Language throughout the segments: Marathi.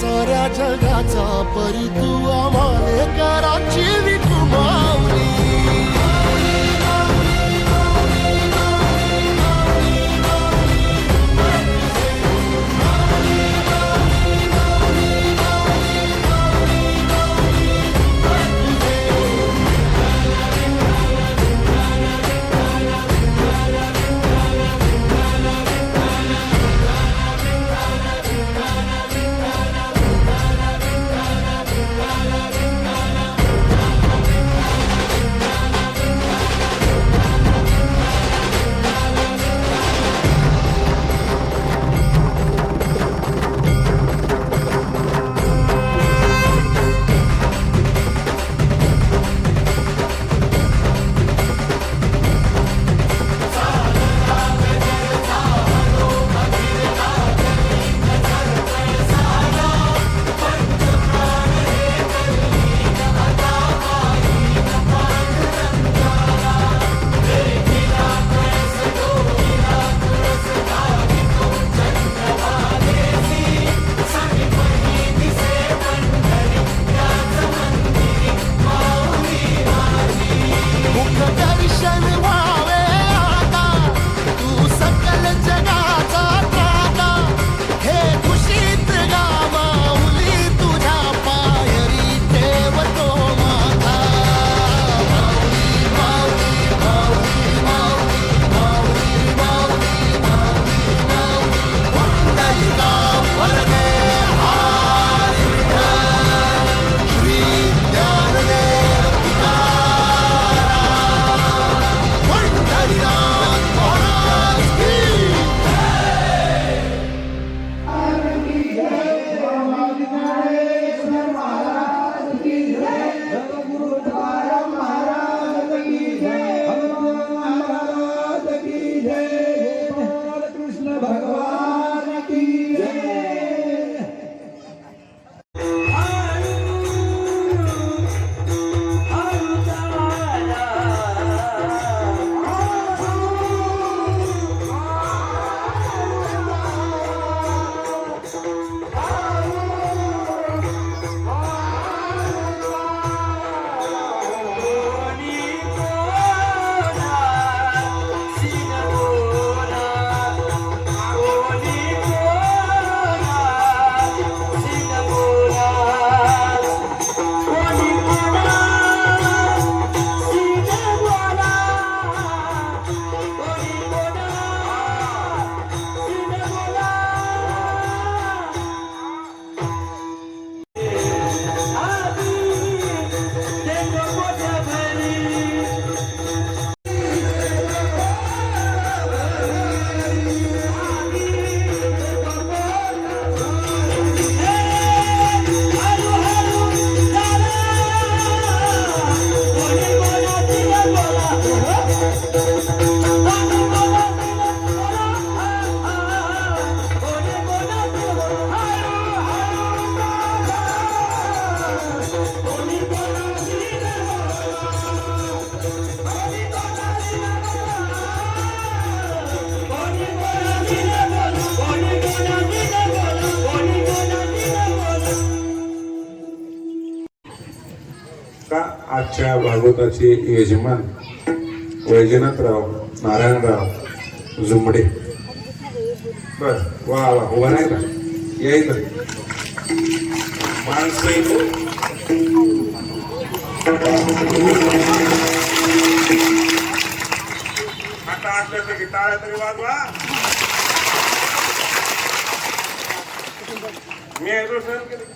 साऱ्या जगाचा परी तू आम्हाला कराची विकुमार का आजच्या भागवताचे यजमान वैजनाथराव नारायणराव झुंबडे बर वा वा उभा नाही का? यायच मी असलं की टाळ्या सर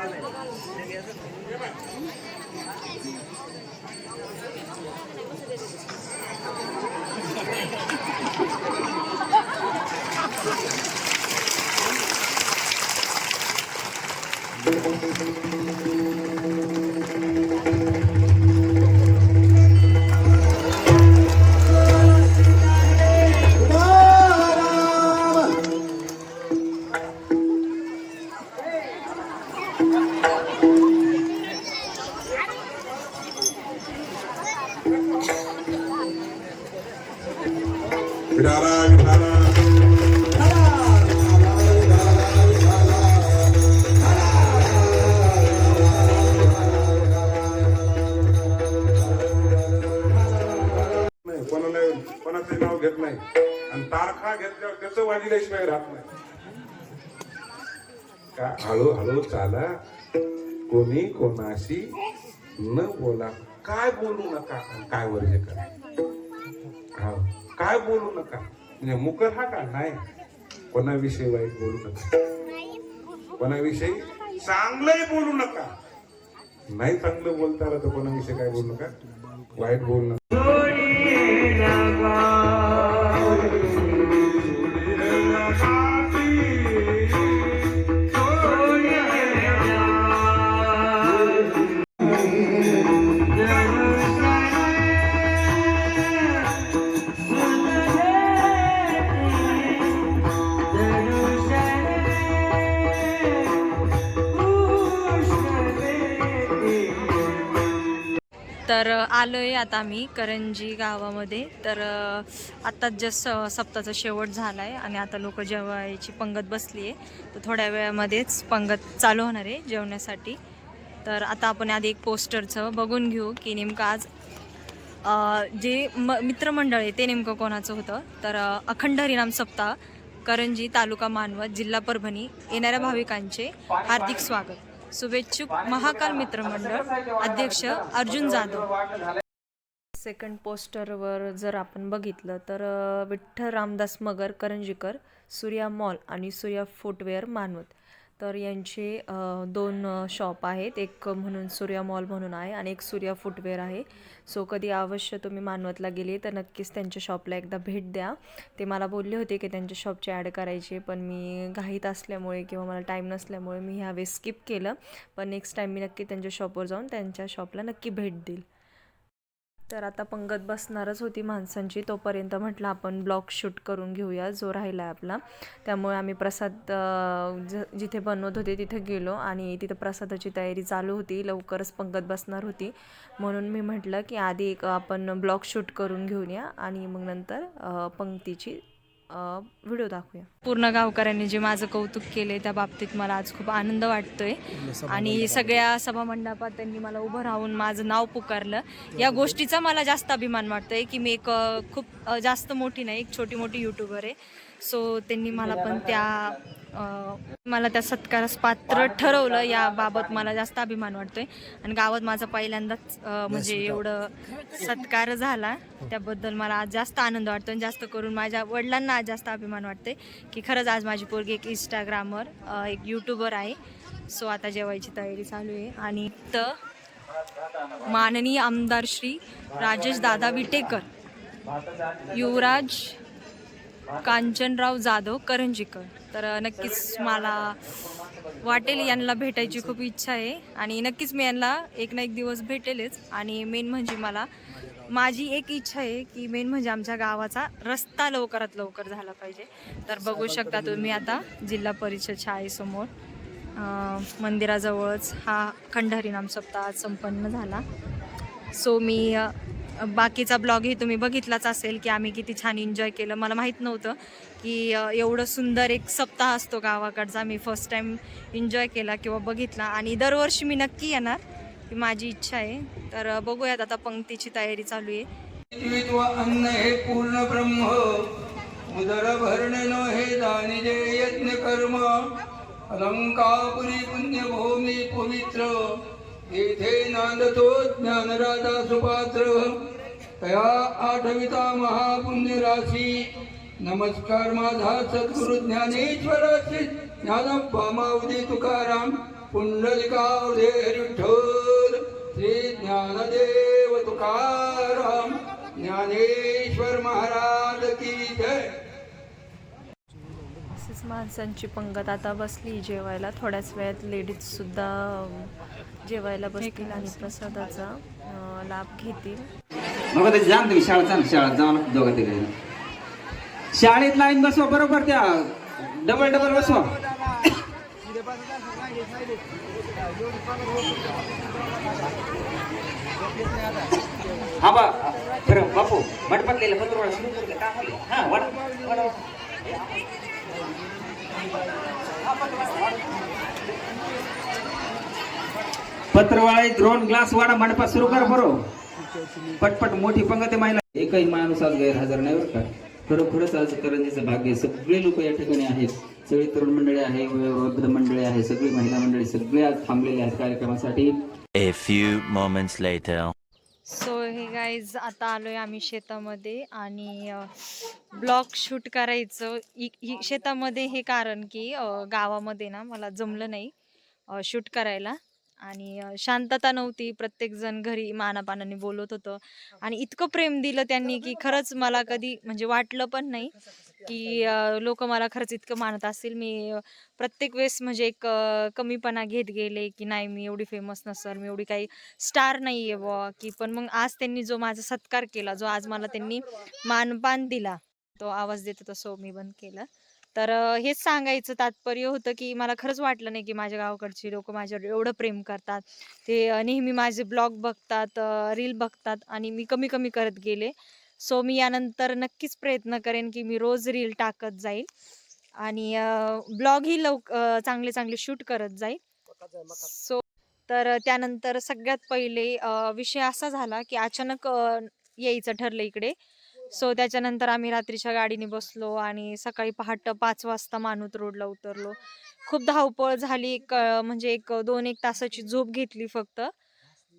Thank you. विठाला विठाला कोणाचं नाव घेत नाही. आणि तारखा घेतल्यावर त्याचं वाढील्याशिवाय राहत नाही. का हळूहळू चाला. कोणी कोणाशी न बोला. काय बोलू नका काय वर्ज करा. हा काय बोलू नका? म्हणजे मुकर हा का? नाही. कोणाविषयी वाईट बोलू नका. कोणाविषयी चांगलंही बोलू नका. नाही चांगलं बोलता आलं तर कोणाविषयी काय बोलू नका? वाईट बोलू नका. तर आलो आहे आता आम्ही करंजी गावामध्ये. तर आत्ताच जस्ट सप्ताचा शेवट झाला आहे आणि आता लोक जेवायची पंगत बसली आहे तर थोड्या वेळामध्येच पंगत चालू होणार आहे जेवण्यासाठी. तर आता आपण आधी एक पोस्टरचं बघून घेऊ की नेमकं आज जे म मित्रमंडळ आहे ते नेमकं कोणाचं होतं. तर अखंड हरिनाम सप्ताह करंजी तालुका मानवत जिल्हा परभणी येणाऱ्या भाविकांचे हार्दिक स्वागत. शुभेच्छुक महाकाल मित्रमंडळ अध्यक्ष अर्जुन जाधव. सेकंड पोस्टरवर जर आपण बघितलं तर विठ्ठल रामदास मगर करंजीकर सूर्या मॉल आणि सूर्या फुटवेअर मानवत. तर यांचे दोन शॉप आहेत. एक म्हणून सूर्या मॉल म्हणून आहे आणि एक सूर्या फुटवेअर आहे. सो कधी अवश्य तुम्ही मानवतला गेले तर नक्कीच त्यांच्या शॉपला एकदा भेट द्या. ते मला बोलले होते की त्यांच्या शॉपची ॲड करायची पण मी घाईत असल्यामुळे किंवा मला टाईम नसल्यामुळे मी ह्यावेळेस स्किप केलं. पण नेक्स्ट टाईम मी नक्की त्यांच्या शॉपवर जाऊन त्यांच्या शॉपला नक्की भेट देईल. तर आता पंगत बसणारच होती माणसांची. तोपर्यंत म्हटलं आपण ब्लॉग शूट करून घेऊया. जो राहिला आहे आपला. त्यामुळे आम्ही प्रसाद ज जिथे बनवत होते तिथे गेलो आणि तिथं प्रसादाची तयारी चालू होती. लवकरच पंगत बसणार होती. म्हणून मी म्हटलं की आधी एक आपण ब्लॉग शूट करून घेऊया आणि मग नंतर पंक्तीची व्हिडिओ दाखवूया. पूर्ण गावकऱ्यांनी जे माझं कौतुक केले त्या बाबतीत मला आज खूप आनंद वाटतोय. आणि सगळ्या सभामंडपात त्यांनी मला उभं राहून माझं नाव पुकारलं. या गोष्टीचा मला जास्त अभिमान वाटतोय की मी एक खूप जास्त मोठी नाही एक छोटी मोठी यूट्यूबर आहे. सो त्यांनी मला पण त्या मला त्या सत्कारास पात्र ठरवलं. याबाबत मला जास्त अभिमान वाटतोय. आणि गावात माझा पहिल्यांदाच म्हणजे एवढं सत्कार झाला. त्याबद्दल मला आज जास्त आनंद वाटतो आणि जास्त करून माझ्या वडिलांना आज जास्त अभिमान वाटते की खरंच आज माझी पोरगी एक इंस्टाग्रामवर एक यूट्यूबर आहे. सो आता जेवायची तयारी चालू आहे. आणि तर माननीय आमदार श्री राजेश दादा विटेकर युवराज कांचनराव जाधव करंजीकर. तर नक्कीच मला वाटेल यांना भेटायची खूप इच्छा आहे. आणि नक्कीच मी यांना एक ना एक दिवस भेटेलच. आणि मेन म्हणजे मला माझी एक इच्छा आहे की मेन म्हणजे आमच्या गावाचा रस्ता लवकरात लवकर झाला पाहिजे. तर बघू शकता तुम्ही आता जिल्हा परिषद शाळेसमोर मंदिराजवळच हा खंडहरिनाम सप्ताह आज संपन्न झाला. सो मी बाकीचा ब्लॉगही तुम्ही बघितलाच असेल की आम्ही किती छान एन्जॉय केलं. मला माहीत नव्हतं की एवढं सुंदर एक सप्ताह असतो गावाकडचा. मी फर्स्ट टाईम एन्जॉय केला किंवा बघितला. आणि दरवर्षी मी नक्की येणार ही माझी इच्छा आहे. तर बघूयात आता पंक्तीची तयारी चालू आहे. अन्न हे पूर्ण ब्रह्म. उदर भरणेन हे दानिजे यज्ञ कर्म अलंकापुरी पुण्यभूमी पवित्र. येथे नांदतो ज्ञानराजा सुपात्र तया आठविता महापुण्य राशी नमस्कार माझा सद्गुरु ज्ञानेश्वराची ज्ञानप्पा तुकाराम पुंडलिकावधे विठ्ठल श्री ज्ञानदेव तुकाराम ज्ञानेश्वर महाराज की जय अशीच माणसांची पंगत आता बसली जेवायला थोड्याच वेळात लेडीज सुद्धा अं, जेवायला बसतील आणि प्रसादाचा लाभ घेतील जा तुम्ही शाळेत दोघं लाईन बसवा बरोबर त्या डबल डबल बसवा हा बा खरं बापू मटपटलेलं पत्र सुरू करू का? काय झालं? हा वाढ. पत्रवाळी द्रोण ग्लास वाडा मंडपात सुरू कर बरो. पटपट मोठी पंगत आहे महिला. एकही माणूस आज गैरहजर नाही बरं का? खरोखरच आज करंजीचं भाग्य आहे. सगळे लोक या ठिकाणी आहेत. सगळी तरुण मंडळी आहे वृद्ध मंडळी आहे सगळी महिला मंडळी सगळे आज थांबलेले आहेत कार्यक्रमासाठी. A few moments later. So hey guys आता आलोय आम्ही शेतामध्ये आणि ब्लॉग शूट करायचं. इ- शेतामध्ये हे कारण की गावामध्ये ना मला जमलं नाही शूट करायला. आणि शांतता नव्हती. प्रत्येकजण घरी मानापानाने बोलत होतं. आणि इतकं प्रेम दिलं त्यांनी की खरंच मला कधी म्हणजे वाटलं पण नाही. की लोक मला खरंच इतकं मानत असतील. मी प्रत्येक वेळेस म्हणजे एक कमीपणा घेत गेले की नाही मी एवढी फेमस नसल मी एवढी काही स्टार नाही आहे बुवा की. पण मग आज त्यांनी जो माझा सत्कार केला जो आज मला त्यांनी मानपान दिला तो आवाज देत होता सो मी बंद केलं. तर हेच सांगायचं तात्पर्य होतं की मला खरंच वाटलं नाही की माझ्या गावाकडची लोक माझ्यावर एवढं प्रेम करतात. ते नेहमी माझे ब्लॉग बघतात रील बघतात आणि मी कमी कमी करत गेले. सो मी यानंतर नक्कीच प्रयत्न करेन की मी रोज रील टाकत जाईल आणि ब्लॉगही लव चांगले चांगले शूट करत जाईल. सो तर त्यानंतर सगळ्यात पहिले विषय असा झाला की अचानक यायचं ठरलं इकडे. सो त्याच्यानंतर आम्ही रात्रीच्या गाडीने बसलो आणि सकाळी पहाट पाच वाजता मानूत रोडला उतरलो. खूप धावपळ झाली म्हणजे एक दोन एक तासाची झोप घेतली फक्त.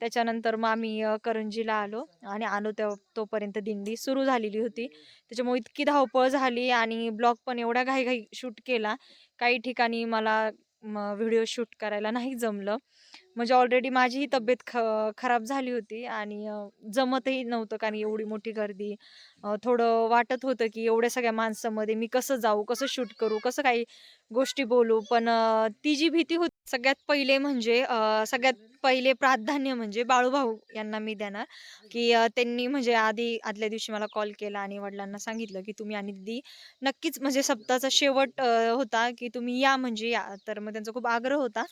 त्याच्यानंतर मग आम्ही करंजीला आलो आणि आलो त्या तोपर्यंत दिंडी सुरू झालेली होती. त्याच्यामुळे इतकी धावपळ झाली आणि ब्लॉग पण एवढा घाईघाई शूट केला काही ठिकाणी मला व्हिडिओ शूट करायला नाही जमलं. म्हणजे ऑलरेडी माझीही तब्येत ख खराब झाली होती आणि जमतही नव्हतं कारण एवढी मोठी गर्दी. थोडं वाटत होतं की एवढ्या सगळ्या माणसामध्ये मी कसं जाऊ कसं शूट करू कसं काही गोष्टी बोलू. पण ती जी भीती होती सगळ्यात पहिले म्हणजे सगळ्यात पहिले प्राधान्य म्हणजे बाळूभाऊ यांना मी देणार. की त्यांनी म्हणजे आधी आदल्या दिवशी मला कॉल केला आणि वडिलांना सांगितलं की तुम्ही आणि दिदी नक्कीच म्हणजे सप्ताहाचा शेवट होता की तुम्ही या म्हणजे या. तर मग त्यांचा खूप आग्रह होता.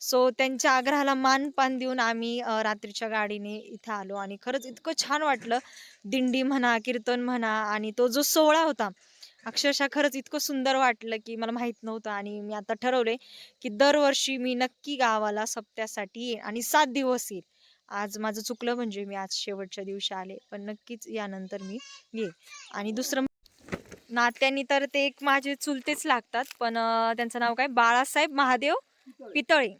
सो त्यांच्या आग्रहाला मान पान देऊन आम्ही रात्रीच्या गाडीने इथं आलो आणि खरंच इतकं छान वाटलं. दिंडी म्हणा कीर्तन म्हणा आणि तो जो सोहळा होता अक्षरशः खरंच इतकं सुंदर वाटलं की मला माहीत नव्हतं आणि मी आता ठरवले की दरवर्षी मी नक्की गावाला सप्त्यासाठी येईन आणि सात दिवस येईल. आज माझं चुकलं म्हणजे मी आज शेवटच्या दिवशी आले पण नक्कीच यानंतर मी येईल आणि दुसरं नात्यांनी तर ते एक माझे चुलतेच लागतात पण त्यांचं नाव काय? बाळासाहेब महादेव पितळे.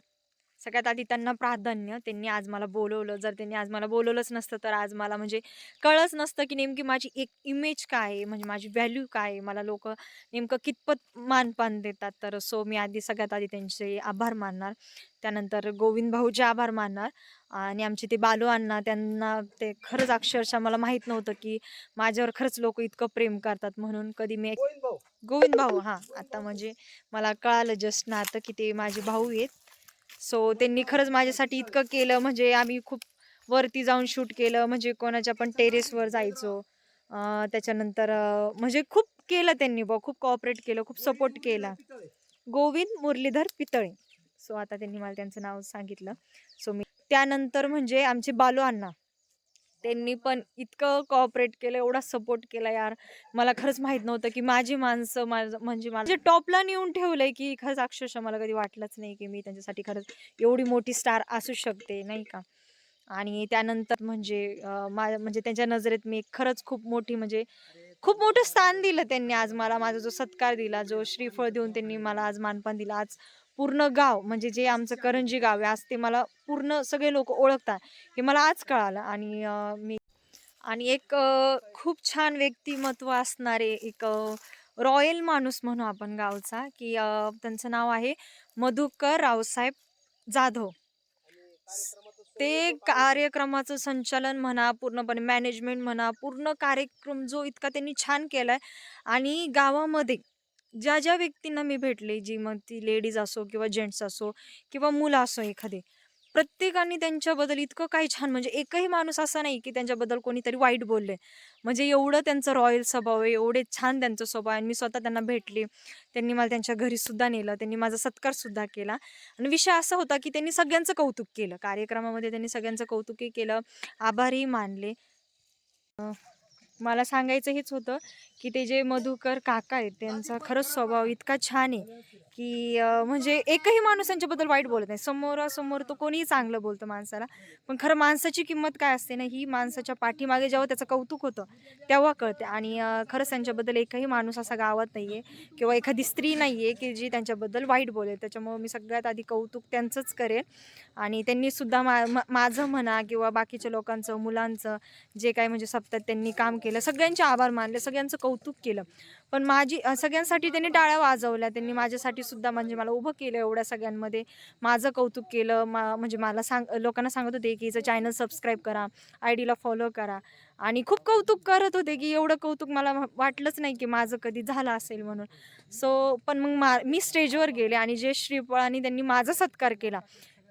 सगळ्यात आधी त्यांना प्राधान्य त्यांनी आज मला बोलवलं. जर त्यांनी आज मला बोलवलंच नसतं तर आज मला म्हणजे कळच नसतं की नेमकी माझी एक इमेज काय आहे म्हणजे माझी व्हॅल्यू काय आहे. मला लोक नेमकं कितपत मानपान देतात. तर सो मी आधी सगळ्यात आधी त्यांचे आभार मानणार. त्यानंतर गोविंद भाऊचे आभार मानणार. आणि आमचे ते बालू अण्णा त्यांना ते खरंच अक्षरशः मला माहीत नव्हतं की माझ्यावर खरंच लोक इतकं प्रेम करतात. म्हणून कधी मी गोविंद भाऊ. हां. आता म्हणजे मला कळालं जस्ट ना आता की ते माझे भाऊ आहेत. सो त्यांनी खरंच माझ्यासाठी इतकं केलं. म्हणजे आम्ही खूप वरती जाऊन शूट केलं. म्हणजे कोणाच्या पण टेरेसवर जायचो. त्याच्यानंतर म्हणजे खूप केलं त्यांनी बा खूप कॉपरेट केलं. खूप सपोर्ट केला. गोविंद मुरलीधर पितळे. सो आता त्यांनी मला त्यांचं नाव सांगितलं. सो मी त्यानंतर म्हणजे आमचे बालू अण्णा. त्यांनी पण इतकं कॉपरेट केलं एवढा सपोर्ट केला यार. मला खरंच माहीत नव्हतं की माझी माणसं माझं म्हणजे मला म्हणजे टॉपला नेऊन ठेवलंय की खरंच अक्षरशः मला कधी वाटलंच नाही की मी त्यांच्यासाठी खरंच एवढी मोठी स्टार असू शकते नाही का? आणि त्यानंतर म्हणजे मा म्हणजे त्यांच्या नजरेत मी खरंच खूप मोठी म्हणजे खूप मोठं स्थान दिलं त्यांनी आज मला माझा जो सत्कार दिला जो श्रीफळ देऊन त्यांनी मला आज मानपान दिला. आज पूर्ण गाव म्हणजे जे आमचं करंजी गाव आहे आज ते मला पूर्ण सगळे लोक ओळखतात हे मला आज कळालं. आणि मी आणि एक खूप छान व्यक्तिमत्व असणारे एक रॉयल माणूस म्हणू आपण गावचा की त्यांचं नाव आहे मधुकर रावसाहेब जाधव. ते कार्यक्रमाचं संचालन म्हणा पूर्णपणे मॅनेजमेंट म्हणा पूर्ण कार्यक्रम जो इतका त्यांनी छान केलाय. आणि गावामध्ये ज्या ज्या व्यक्तींना मी भेटले जी मग ती लेडीज असो किंवा जेंट्स असो किंवा मुलं असो एखादे प्रत्येकाने त्यांच्याबद्दल इतकं काही छान म्हणजे एकही माणूस असा नाही की त्यांच्याबद्दल कोणीतरी वाईट बोलले. म्हणजे एवढं त्यांचं रॉयल स्वभाव आहे एवढे छान त्यांचं स्वभाव आहे. आणि मी स्वतः त्यांना भेटले. त्यांनी मला त्यांच्या घरीसुद्धा नेलं. त्यांनी माझा सत्कारसुद्धा केला. आणि विषय असा होता की त्यांनी सगळ्यांचं कौतुक केलं. कार्यक्रमामध्ये त्यांनी सगळ्यांचं कौतुकही केलं. आभारही मानले. मला सांगायचं हेच होतं की ते जे मधुकर काका आहेत त्यांचा खरंच स्वभाव इतका छान आहे. की अं, म्हणजे एकही माणूस त्यांच्याबद्दल वाईट बोलत नाही. समोरासमोर तो कोणीही चांगलं बोलतं माणसाला. पण खरं माणसाची किंमत काय असते ना ही माणसाच्या पाठीमागे जेव्हा त्याचं कौतुक होतं तेव्हा कळते. आणि अं, खरंच त्यांच्याबद्दल एकही माणूस असा गावात नाही आहे किंवा एखादी स्त्री नाही आहे की जी त्यांच्याबद्दल वाईट बोलेल. त्याच्यामुळं मी सगळ्यात आधी कौतुक त्यांचंच करेन. आणि त्यांनी सुद्धा मा माझं म्हणा किंवा बाकीच्या लोकांचं मुलांचं जे काही म्हणजे सप्तात त्यांनी काम केलं सगळ्यांचे आभार मानले सगळ्यांचं कौतुक केलं. पण माझी सगळ्यांसाठी त्यांनी टाळ्या वाजवल्या. त्यांनी माझ्यासाठी सुद्धा म्हणजे मला उभं केलं एवढ्या सगळ्यांमध्ये. माझं कौतुक केलं. मा म्हणजे मला सांग लोकांना सांगत होते की हिचं चॅनल सबस्क्राईब करा आय डीला फॉलो करा. आणि खूप कौतुक करत होते की एवढं कौतुक मला वाटलंच नाही की माझं कधी झालं असेल म्हणून. सो पण मग मा मी स्टेजवर गेले आणि जे श्रीफळांनी त्यांनी माझा सत्कार केला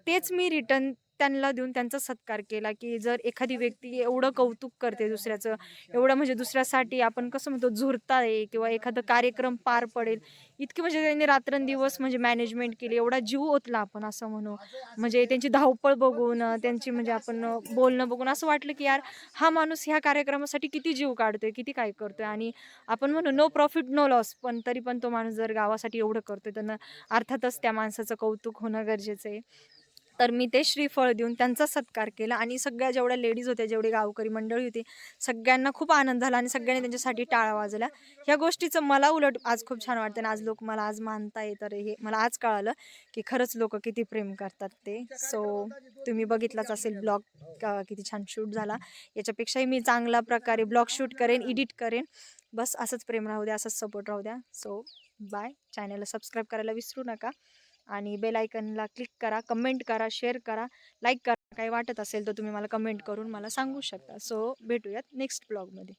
तेच मी रिटर्न त्यांना देऊन त्यांचा सत्कार केला की जर एखादी व्यक्ती एवढं कौतुक करते दुसऱ्याचं एवढं म्हणजे दुसऱ्यासाठी आपण कसं म्हणतो झुरताय किंवा एखादं कार्यक्रम पार पडेल. इतकी म्हणजे त्यांनी रात्रंदिवस म्हणजे मॅनेजमेंट केली एवढा जीव ओतला आपण असं म्हणू. म्हणजे त्यांची धावपळ बघून त्यांची म्हणजे आपण बोलणं बघून असं वाटलं की यार हा माणूस ह्या कार्यक्रमासाठी किती जीव काढतोय किती काय करतोय आणि आपण म्हणू नो प्रॉफिट नो लॉस पण तरी पण तो माणूस जर गावासाठी एवढं करतोय तर अर्थातच त्या माणसाचं कौतुक होणं गरजेचं आहे. तर मी ते श्रीफळ देऊन त्यांचा सत्कार केला आणि सगळ्या जेवढ्या लेडीज होत्या जेवढी गावकरी मंडळी होती सगळ्यांना खूप आनंद झाला आणि सगळ्यांनी त्यांच्यासाठी टाळा वाजला ह्या गोष्टीचं मला उलट आज खूप छान वाटतं आणि आज लोक मला आज मानता तर हे. मला आज कळालं की खरंच लोक किती प्रेम करतात ते. सो तुम्ही बघितलाच असेल ब्लॉग किती छान शूट झाला. याच्यापेक्षाही मी चांगल्या प्रकारे ब्लॉग शूट करेन एडिट करेन. बस असंच प्रेम राहू द्या असंच सपोर्ट राहू द्या. सो बाय चॅनलला सबस्क्राईब करायला विसरू नका. आणि बेल आयकनला क्लिक करा कमेंट करा शेअर करा लाईक करा. काही वाटत असेल तर तुम्ही मला कमेंट करून मला सांगू शकता. सो भेटूयात नेक्स्ट ब्लॉगमध्ये